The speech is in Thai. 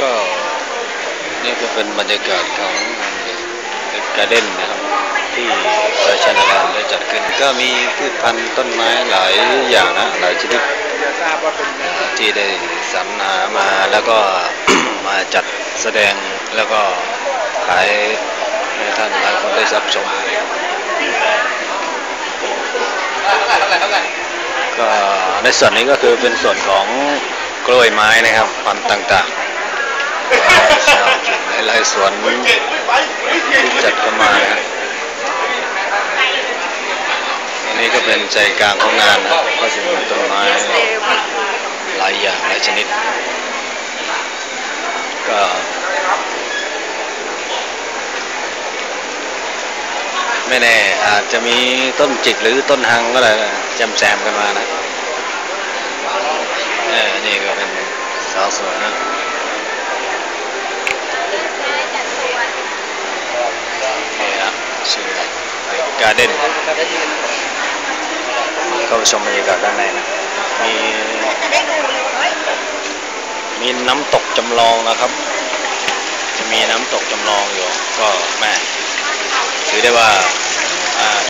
ก็นี่ก็เป็นบรรยากาศของการเด้นนะครับที่ราชนาลานได้จัดขึ้น ก็มีพืชพันธุ์ต้นไม้หลายอย่างนะหลายชนิดที่ได้สรรหามาแล้วก็มาจัดแสดงแล้วก็ขายให้ท่านหลายคนได้รับชมก็ในส่วนนี้ก็คือเป็นส่วนของกล้วยไม้นะครับพันธุ์ต่างๆ หลายๆสวนที่จัดกันมานะอันนี้ก็เป็นใจกลางของงานนะก็จะมีต้นไม้หลายอย่างหลายชนิด ก็ไม่แน่อาจจะมีต้นจิกหรือต้นฮังก็เลยจำแซมกันมานะเออนี่ก็เป็นสาวสวยนะนี่นะ ชื่อการ์เด้นเข้าไปชมบรรยากาศด้านในนะมีมีน้ำตกจำลองนะครับ จะมีน้ำตกจำลองอยู่ ก็แม่ถือได้ว่าอ่า